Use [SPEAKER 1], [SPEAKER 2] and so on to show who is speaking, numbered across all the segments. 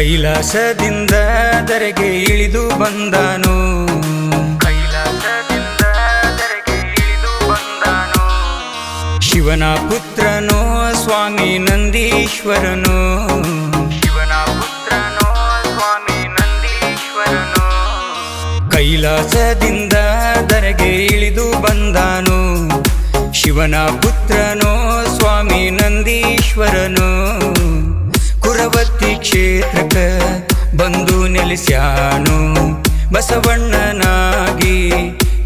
[SPEAKER 1] ಕೈಲಾಸದಿಂದ ದರೆಗೆ ಇಳಿದು ಬಂದನು.
[SPEAKER 2] ಕೈಲಾಸದಿಂದ ದರೆಗೆ ಇಳಿದು ಬಂದನು.
[SPEAKER 1] ಶಿವನ ಪುತ್ರನು ಸ್ವಾಮಿ ನಂದೀಶ್ವರನು.
[SPEAKER 2] ಶಿವನ ಪುತ್ರನು ಸ್ವಾಮಿ ನಂದೀಶ್ವರನು.
[SPEAKER 1] ಕೈಲಾಸದಿಂದ ದರೆಗೆ ಇಳಿದು ಬಂದನು. ಶಿವನ ಪುತ್ರನು ಸ್ವಾಮಿ ನಂದೀಶ್ವರನು. ಕ್ಷೇತ್ರಕ್ಕ ಬಂದು ನೆಲೆಸ್ಯಾನು ಬಸವಣ್ಣನಾಗಿ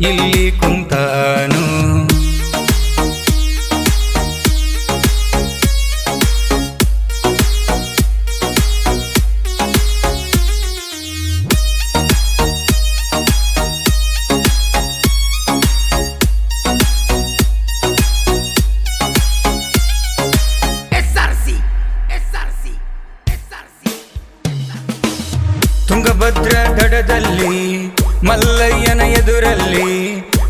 [SPEAKER 1] ಇಲ್ಲಿ ಕುಂತಾನು. ಎದುರಲ್ಲಿ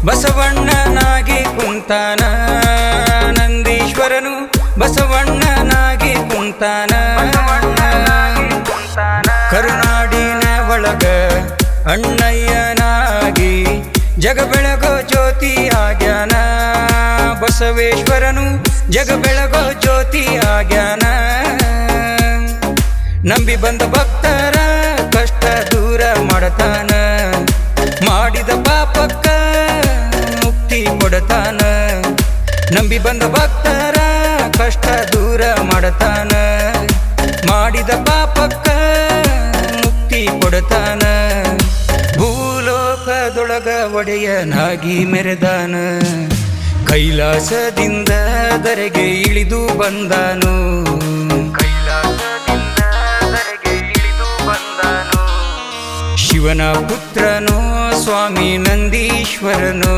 [SPEAKER 1] ಬಸವಣ್ಣನಾಗಿ ಕುಂತಾನ ನಂದೀಶ್ವರನು ಬಸವಣ್ಣನಾಗಿ ಕುಂತಾನ. ಕರುನಾಡಿನ ಒಳಗ ಅಣ್ಣಯ್ಯನಾಗಿ ಜಗ ಬೆಳಗೋ ಜ್ಯೋತಿ ಆಗ್ಯಾನ. ಬಸವೇಶ್ವರನು ಜಗ ಬೆಳಗೋ ಜ್ಯೋತಿ ಆಗ್ಯಾನ. ನಂಬಿ ಬಂದ ಭಕ್ತರ ಒಡೆಯನಾಗಿ ಮೆರೆದಾನ. ಕೈಲಾಸದಿಂದ ದರೆಗೆ ಇಳಿದು ಬಂದಾನು.
[SPEAKER 2] ಕೈಲಾಸದಿಂದ ಧರೆಗೆ ಇಳಿದು ಬಂದನು.
[SPEAKER 1] ಶಿವನ ಪುತ್ರನು ಸ್ವಾಮಿ ನಂದೀಶ್ವರನು.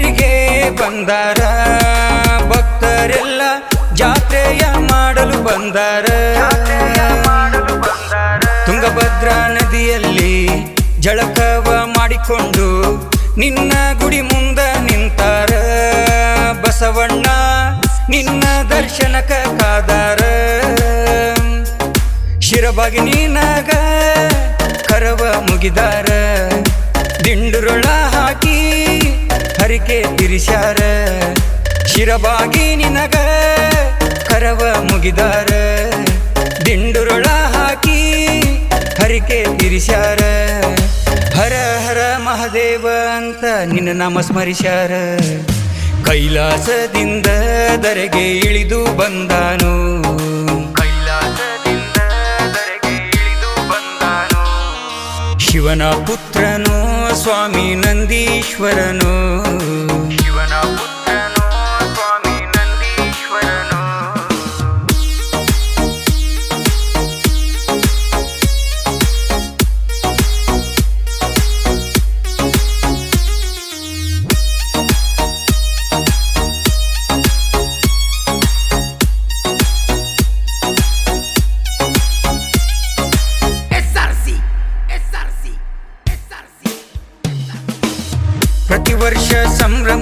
[SPEAKER 1] ಗಿರಿಗೆ ಬಂದಾರ. ಭಕ್ತರೆಲ್ಲ ಜಾತ್ರೆಯ ಮಾಡಲು ಬಂದಾರ. ತುಂಗಭದ್ರಾ ನದಿಯಲ್ಲಿ ಜಳಕವ ಮಾಡಿಕೊಂಡು ನಿನ್ನ ಗುಡಿ ಮುಂದ ನಿಂತಾರ. ಬಸವಣ್ಣ ನಿನ್ನ ದರ್ಶನಕ ಕಾದಾರ. ಶಿರಬಾಗಿ ನೀನಾಗ ಕರವ ಮುಗಿದಾರ. ದಿಂಡುರುಳ ಹರಿಕೆ ತಿರಿಸ್ಯಾರ ಶಿರಬಾಗಿ ನಿನಗ ಕರವ ಮುಗಿದಾರ? ದಿಂಡುರುಳ ಹಾಕಿ ಹರಿಕೆ ತಿರಿಸ್ಯಾರ ಹರ ಹರ ಮಹದೇವ ಅಂತ ನಿನ್ನ ನಾಮ ಸ್ಮರಿಸ್ಯಾರ? ಕೈಲಾಸದಿಂದ ದರೆಗೆ ಇಳಿದು ಬಂದಾನು?
[SPEAKER 2] ಕೈಲಾಸದಿಂದ ದರೆಗೆ ಇಳಿದು ಬಂದಾನು?
[SPEAKER 1] ಶಿವನ ಪುತ್ರನು ಸ್ವಾಮಿ ನಂದೀಶ್ವರನು.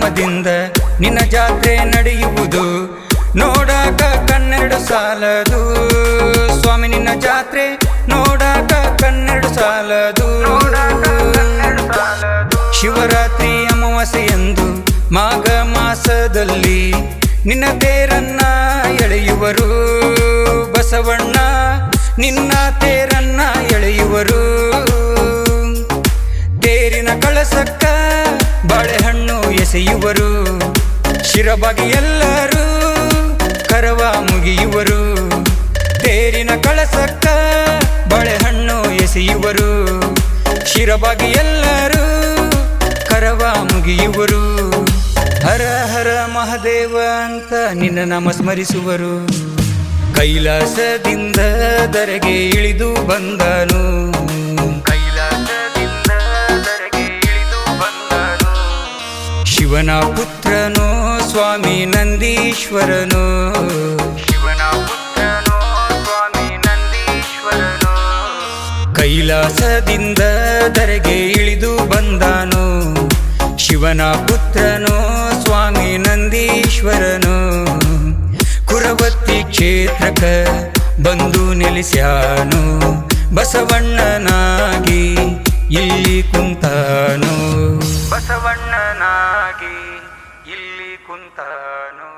[SPEAKER 1] ಸಂಭ್ರಮದಿಂದ ನಿನ್ನ ಜಾತ್ರೆ ನಡೆಯುವುದು. ನೋಡಾಕ ಕನ್ನೆರಡು ಸಾಲದು. ಸ್ವಾಮಿ ನಿನ್ನ ಜಾತ್ರೆ ನೋಡಾಕ ಕನ್ನೆರಡು ಸಾಲದು.
[SPEAKER 2] ನೋಡಾಕ ಕನ್ನೆರಡು ಸಾಲದು.
[SPEAKER 1] ಶಿವರಾತ್ರಿ ಅಮಾವಾಸ್ಯೆಯಂದು ಮಾಘ ಮಾಸದಲ್ಲಿ ನಿನ್ನ ತೇರನ್ನ ಎಳೆಯುವರು. ಬಸವಣ್ಣ ನಿನ್ನ ತೇರನ್ನ ಎಳೆಯುವರು. ತೇರಿನ ಕಳಸಕ್ಕ ಬಾಳೆಹಣ್ಣು ಎಸೆಯುವರು. ಶಿರಬಾಗಿ ಎಲ್ಲರೂ ಕರವ ಮುಗಿಯುವರು. ತೇರಿನ ಕಳಸಕ್ಕ ಬಾಳೆಹಣ್ಣು ಎಸೆಯುವರು. ಶಿರಬಾಗಿ ಎಲ್ಲರೂ ಕರವ ಮುಗಿಯುವರು. ಹರ ಹರ ಮಹಾದೇವ ಅಂತ ನಿನ್ನ ನಾಮ ಸ್ಮರಿಸುವರು. ಕೈಲಾಸದಿಂದ ದರೆಗೆ ಇಳಿದು ಬಂದನು. ಶಿವನ ಪುತ್ರನೋ, ಸ್ವಾಮಿ ನಂದೀಶ್ವರನೋ.
[SPEAKER 2] ಶಿವನ ಪುತ್ರನೋ ಸ್ವಾಮಿ ನಂದೀಶ್ವರನೋ
[SPEAKER 1] ಕೈಲಾಸದಿಂದ ದರೆಗೆ ಇಳಿದು ಬಂದಾನೋ. ಶಿವನ ಪುತ್ರನೋ, ಸ್ವಾಮಿ ನಂದೀಶ್ವರನು. ಕುರವತ್ತಿ ಕ್ಷೇತ್ರಕ ಬಂದು ನೆಲೆಸ್ಯಾನು. ಬಸವಣ್ಣನಾಗಿ ಇಲ್ಲಿ ಕುಂತಾನು.
[SPEAKER 2] පුන්තානු